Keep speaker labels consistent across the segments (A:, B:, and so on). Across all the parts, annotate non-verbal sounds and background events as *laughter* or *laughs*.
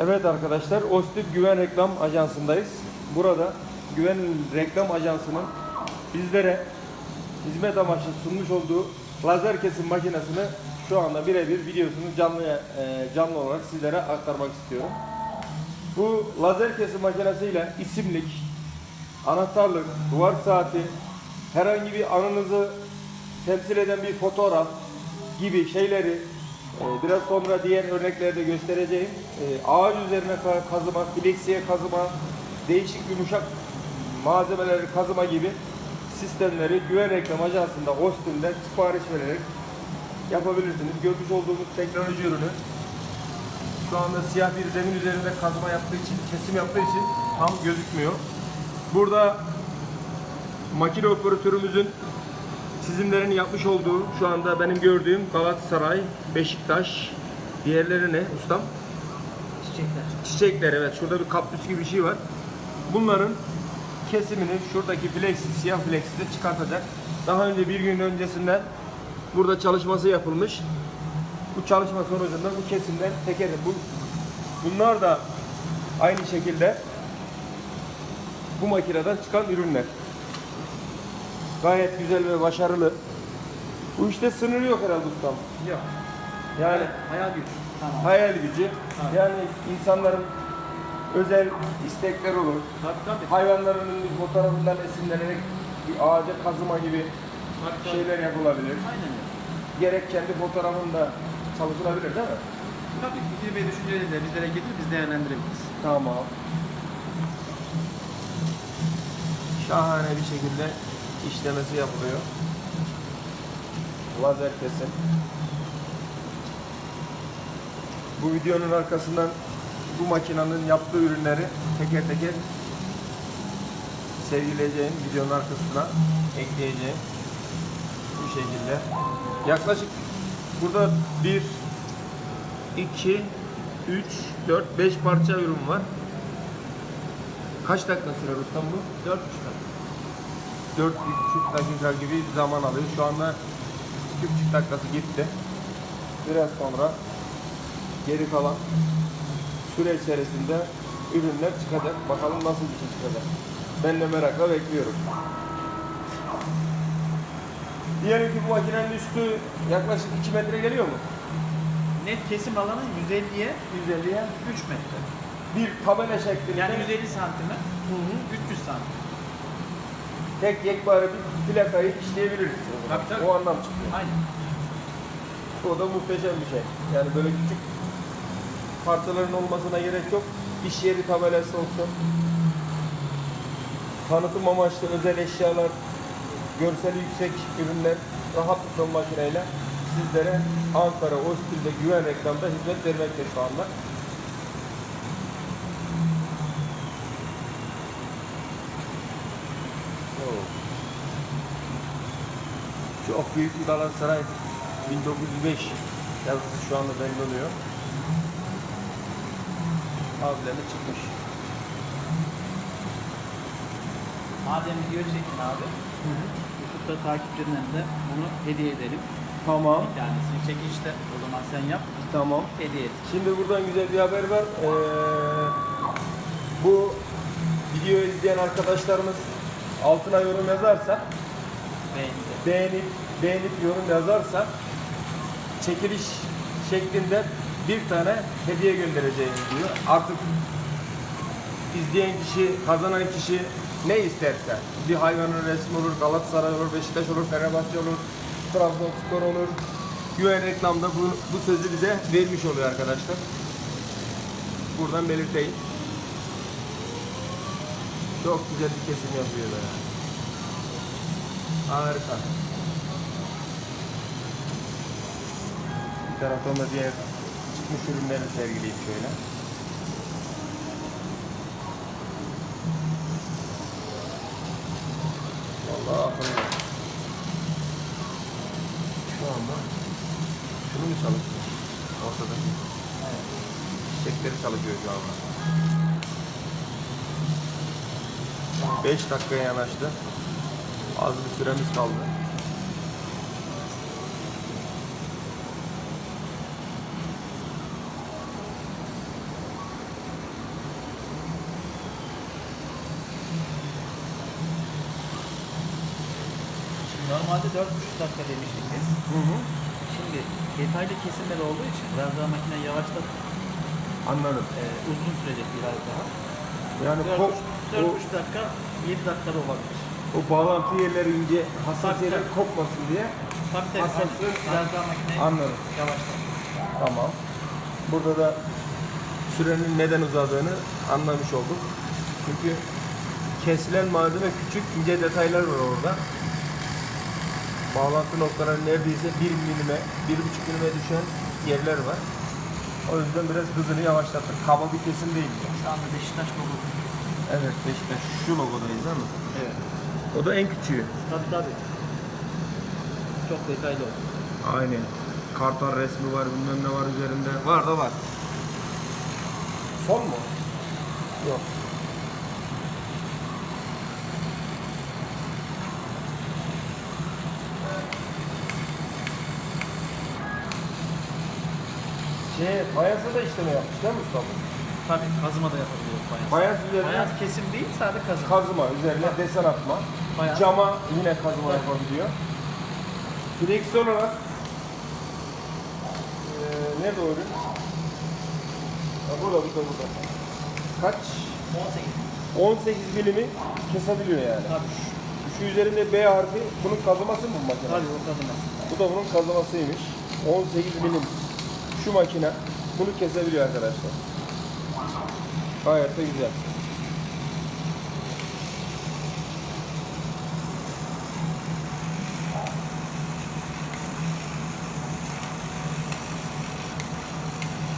A: Evet arkadaşlar, Ostip Güven Reklam Ajansı'ndayız. Burada Güven Reklam Ajansı'nın bizlere hizmet amaçlı sunmuş olduğu lazer kesim makinesini şu anda birebir videosunu canlı e, canlı olarak sizlere aktarmak istiyorum. Bu lazer kesim makinesiyle isimlik, anahtarlık, duvar saati, herhangi bir anınızı temsil eden bir fotoğraf gibi şeyleri biraz sonra diğer örneklerde göstereceğim. E, ağaç üzerine ka- kazıma, fleksiye kazıma, değişik yumuşak malzemeleri kazıma gibi sistemleri güven reklam ajansında Austin'de sipariş vererek yapabilirsiniz. Görmüş olduğumuz teknoloji ürünü şu anda siyah bir zemin üzerinde kazma yaptığı için, kesim yaptığı için tam gözükmüyor. Burada makine operatörümüzün çizimlerin yapmış olduğu şu anda benim gördüğüm Galatasaray, Beşiktaş, diğerleri ne ustam?
B: Çiçekler.
A: Çiçekler evet şurada bir kaktüs gibi bir şey var. Bunların kesimini şuradaki flexi, siyah flexi de çıkartacak. Daha önce bir gün öncesinden burada çalışması yapılmış. Bu çalışma sonucunda bu kesimler teker. Bu, bunlar da aynı şekilde bu makineden çıkan ürünler. Gayet güzel ve başarılı. Bu işte sınırı yok herhalde ustam.
B: Yok.
A: Yani
B: Hayal gücü. Tamam.
A: hayal gücü.
B: Evet.
A: Yani insanların özel istekler olur.
B: Tabii tabii.
A: Hayvanların fotoğrafından esinlenerek bir ağaca kazıma gibi
B: Tabii, tabii.
A: şeyler yapılabilir.
B: Aynen öyle.
A: Gerek kendi fotoğrafında çalışılabilir değil mi?
B: Tabii fikir ve düşünceleri de bizlere getir biz değerlendirebiliriz.
A: Tamam. Şahane bir şekilde işlemesi yapılıyor. Lazer kesim. Bu videonun arkasından bu makinenin yaptığı ürünleri teker teker sevgileyeceğim videonun arkasına ekleyeceğim. Bu şekilde. Yaklaşık burada 1 2 3 4 5 parça ürün var. Kaç dakika sürer ustam bu?
B: 4 dakika.
A: 4,5 dakika gibi zaman alıyor. Şu anda 2,5 dakikası gitti. Biraz sonra geri kalan süre içerisinde ürünler çıkacak. Bakalım nasıl bir şey çıkacak. Ben de merakla bekliyorum. Diyelim ki bu makinenin üstü yaklaşık 2 metre geliyor mu?
B: Net kesim alanı 150'ye
A: 150'ye
B: 3 metre.
A: bir tabela şeklinde
B: Yani 150 santime
A: Hı hı.
B: 300 santim.
A: Tek yekpare bir plakayı işleyebiliriz.
B: Tabii, tabii.
A: O anlam çıkıyor.
B: Aynen.
A: O da muhteşem bir şey. Yani böyle küçük parçaların olmasına gerek yok. İş yeri tabelası olsun. Tanıtım amaçlı özel eşyalar, görseli yüksek ürünler rahatlıkla makineyle sizlere Ankara, Ostil'de güven reklamda hizmet vermekte şu anda. Çok büyük Galatasaray 1905 yazısı şu anda belli oluyor. Abileri çıkmış.
B: Madem video çekin abi. YouTube'da takipçilerine de bunu hediye edelim.
A: Tamam.
B: Bir tanesini çekişte o zaman sen yap.
A: Tamam.
B: Hediye et.
A: Şimdi buradan güzel bir haber var. Ee, bu videoyu izleyen arkadaşlarımız altına yorum yazarsa, beğenip beğenip yorum yazarsa çekiliş şeklinde bir tane hediye göndereceğim diyor. Artık izleyen kişi, kazanan kişi ne isterse. Bir hayvanın resmi olur, Galatasaray olur, Beşiktaş olur, Fenerbahçe olur, Trabzonspor olur. Güven reklamda bu, bu sözü bize vermiş oluyor arkadaşlar. Buradan belirteyim. Çok güzel bir kesim yapıyor ya. Harika. Taraftan da diğer çıkmış ürünleri sergileyip şöyle. Vallahi akıllı. Şu anda şunu mu çalışıyor? Ortada.
B: Evet.
A: Çiçekleri çalışıyor şu anda. 5 dakikaya yanaştı. Az bir süremiz kaldı.
B: Normalde 4,5 dakika demiştik biz.
A: Hı hı.
B: Şimdi detaylı kesimler olduğu için biraz daha makine yavaşlatıp
A: Anladım.
B: e, uzun sürecek biraz daha.
A: Yani
B: 4,5
A: kop, o,
B: 4,5 dakika 7 dakikada olabilir.
A: o bağlantı yerleri ince hassas
B: Tabii,
A: yerler
B: tabii.
A: kopmasın diye.
B: Tabii tabii.
A: Hassaslığı-
B: aynen. Biraz daha makine
A: Anladım.
B: yavaşlatır.
A: Tamam. Burada da sürenin neden uzadığını anlamış olduk. Çünkü kesilen malzeme küçük ince detaylar var orada. Bağlantı noktaları neredeyse 1 milime, 1,5 milime düşen yerler var. O yüzden biraz hızını yavaşlattık. Kaba bir kesim değil.
B: Şu anda Beşiktaş logo.
A: Evet Beşiktaş şu logodayız değil mi?
B: Evet.
A: O da en küçüğü.
B: Tabii tabii. Çok detaylı oldu.
A: Aynen. Kartal resmi var, bilmem ne var üzerinde. Var da var. Son mu? Yok. Şey, fayansa da işleme yapmış değil mi Mustafa?
B: Tabii kazıma da yapabiliyoruz fayans.
A: Fayans üzerine
B: Fayans kesim değil sadece kazıma.
A: kazıma, üzerine desen atma.
B: Fayans.
A: Cama yine kazıma yapabiliyor. Direksiyon olarak eee nerede o ürün? Ha, burada, burada, burada. Kaç?
B: 18.
A: 18 milimi kesebiliyor yani.
B: Tabii.
A: Şu üzerinde B harfi bunun kazıması mı bu makine?
B: Tabii o kazıma.
A: Bu da bunun kazımasıymış. 18 milim şu makine bunu kesebiliyor arkadaşlar. Gayet de güzel.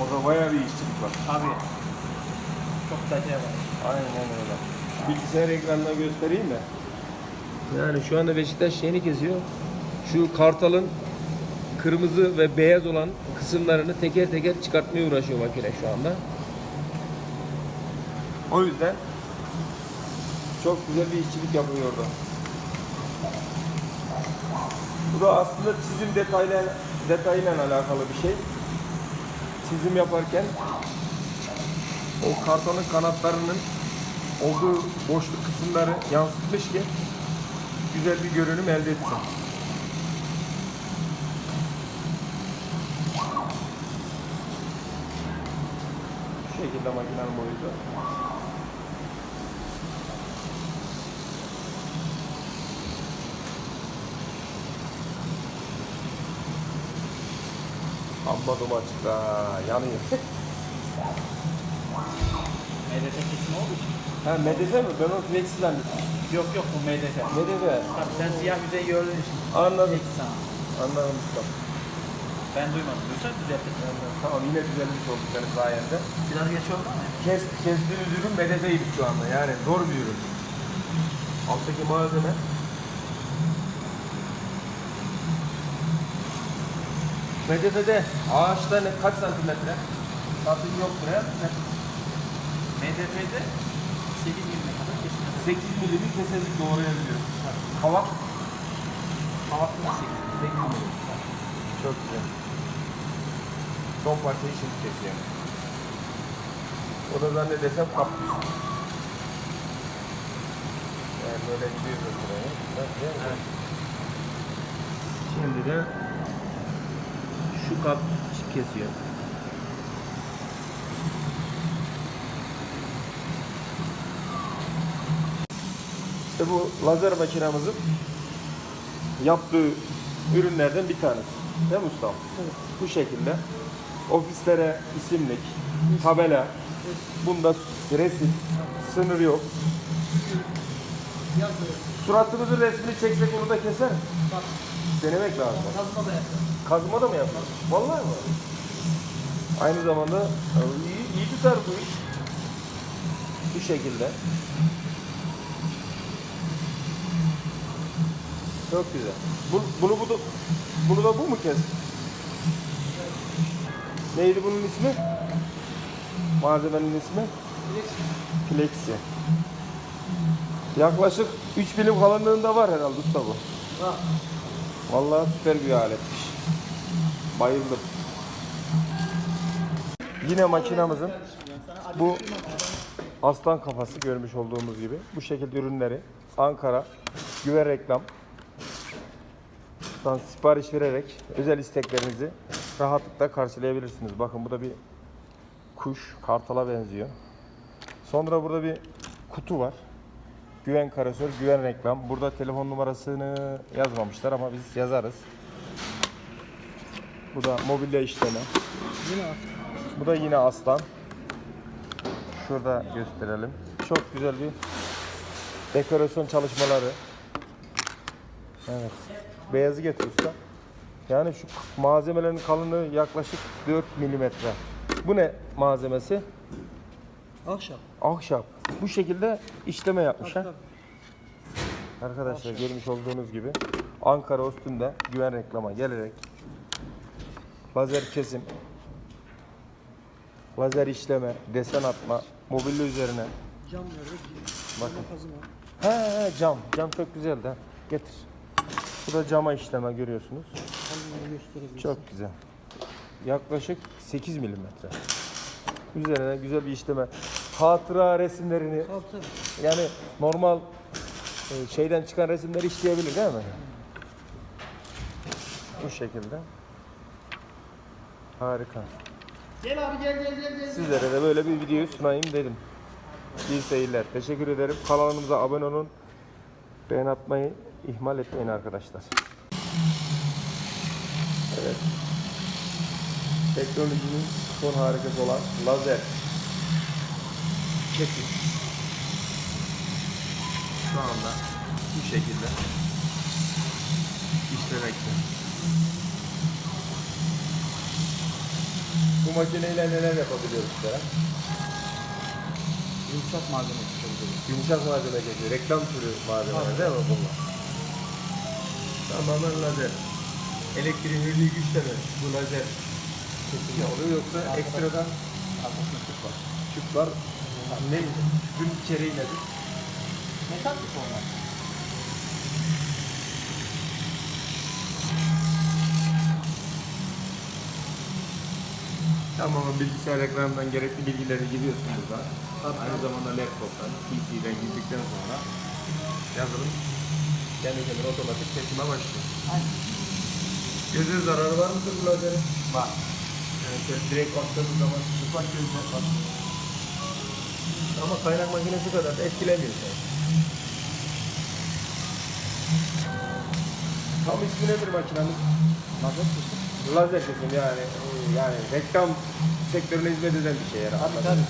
A: Orada bayağı bir işçilik var.
B: Tabii. Çok detay var.
A: Aynen öyle. Bilgisayar ekranına göstereyim de. Yani şu anda Beşiktaş yeni kesiyor. Şu kartalın kırmızı ve beyaz olan kısımlarını teker teker çıkartmaya uğraşıyor makine şu anda. O yüzden çok güzel bir işçilik yapıyor orada. Bu da aslında çizim detayla detayıyla alakalı bir şey. Çizim yaparken o kartonun kanatlarının olduğu boşluk kısımları yansıtmış ki güzel bir görünüm elde etsin. Şekilde makinenin boyutu. Amma dumaçıkta yanıyor. *laughs*
B: MDF kesim olduğu için.
A: ha MDF mi? Ben onu zannettim.
B: Yok yok bu MDF.
A: MDF.
B: Tabii sen siyah yüzeyi gördüğün için.
A: Anladım.
B: Sana.
A: Anladım Mustafa.
B: Ben duymadım. Duysan düzeltirsin.
A: Tamam yine düzelmiş olduk senin sayende.
B: Biraz geç oldu ama.
A: Kes, kestiğimiz ürün medefeydi şu anda yani zor bir ürün. Alttaki malzeme Medefede ağaçta ne, kaç santimetre? Santim yok buraya.
B: MDF'de 8 milime kadar kesilmesi.
A: 8 milimi kesedik doğrayabiliyor. Kavak
B: Havalı da 8.
A: 8 milim. Çok güzel. Son parçayı şimdi kesiyor. O da zannedersem kapris. Yani böyle gidiyoruz buraya.
B: Evet.
A: Şimdi de şu kap kesiyor. İşte bu lazer makinamızın yaptığı ürünlerden bir tanesi. Değil mi ustam? Bu şekilde ofislere isimlik, tabela, bunda resim, sınır yok. Suratımızın resmini çeksek onu da keser. mi? Denemek lazım.
B: Kazma da yapıyor.
A: Kazma da mı yapar? Vallahi mi? Aynı zamanda e, iyi, iyi tutar bu iş. Bu şekilde. Çok güzel. Bu, bunu bu da, bunu da bu mu kes? Neydi bunun ismi? Malzemenin ismi? Plexi. Yaklaşık 3 milim kalınlığında var herhalde usta bu. Vallahi süper bir aletmiş. Bayıldım. Yine makinamızın bu aslan kafası görmüş olduğumuz gibi bu şekilde ürünleri Ankara Güven Reklam sipariş vererek özel isteklerinizi rahatlıkla karşılayabilirsiniz. Bakın bu da bir kuş, kartala benziyor. Sonra burada bir kutu var. Güven karasör, güven reklam. Burada telefon numarasını yazmamışlar ama biz yazarız. Bu da mobilya işleme.
B: Yine
A: Bu da yine aslan. Şurada gösterelim. Çok güzel bir dekorasyon çalışmaları. Evet. Beyazı getir usta. Yani şu malzemelerin kalınlığı yaklaşık 4 milimetre. Bu ne malzemesi?
B: Akşam.
A: Ahşap. Bu şekilde işleme yapmış ha.
B: Tabii,
A: Arkadaşlar görmüş olduğunuz gibi Ankara üstünde güven reklama gelerek lazer kesim, lazer işleme, desen atma, mobilya üzerine.
B: Cam nerede?
A: Bakın. He he cam. Cam çok güzeldi ha. Getir. Bu da cama işleme görüyorsunuz. Çok güzel. Yaklaşık 8 milimetre. Üzerine güzel bir işleme. Hatıra resimlerini
B: tabii.
A: Yani normal e, şeyden çıkan resimleri işleyebilir değil mi? Bu şekilde. Harika.
B: Gel abi gel gel gel gel.
A: Sizlere de böyle bir videoyu sunayım dedim. İyi seyirler. Teşekkür ederim. Kanalımıza abone olun. Beğen atmayı ihmal etmeyin arkadaşlar. Evet. Teknolojinin son harikası olan lazer. Kesim. Şu anda bu şekilde işlemekte. Bu makineyle neler yapabiliyoruz Serap?
B: Yumuşak malzeme çıkabilir.
A: Yumuşak malzeme geliyor. Reklam türü malzemeler değil mi bunlar? Tamamen lazer. Elektriğin hürlüğü güçleme. Bu lazer kesimi oluyor yoksa ekstradan
B: Arkasında tüp var.
A: tüp var. Ne? Tüpün içeriği nedir?
B: Metal tüp olmaz.
A: Tamamen bilgisayar ekranından gerekli bilgileri giriyorsun burada. Aynı zamanda laptoptan, PC'den girdikten sonra yazılım kendi kendine otomatik kesime başlıyor.
B: Aynen.
A: Göze zararı var mıdır bu lazerin?
B: Var.
A: Yani şöyle direkt baktığımız zaman çıplak gözle bak. Ama kaynak makinesi kadar da etkilemiyor seni. Tam ismi nedir makinenin?
B: Lazer kesim.
A: Lazer kesim yani. Yani reklam sektörüne hizmet eden bir şey yani. Mı?
B: tabii.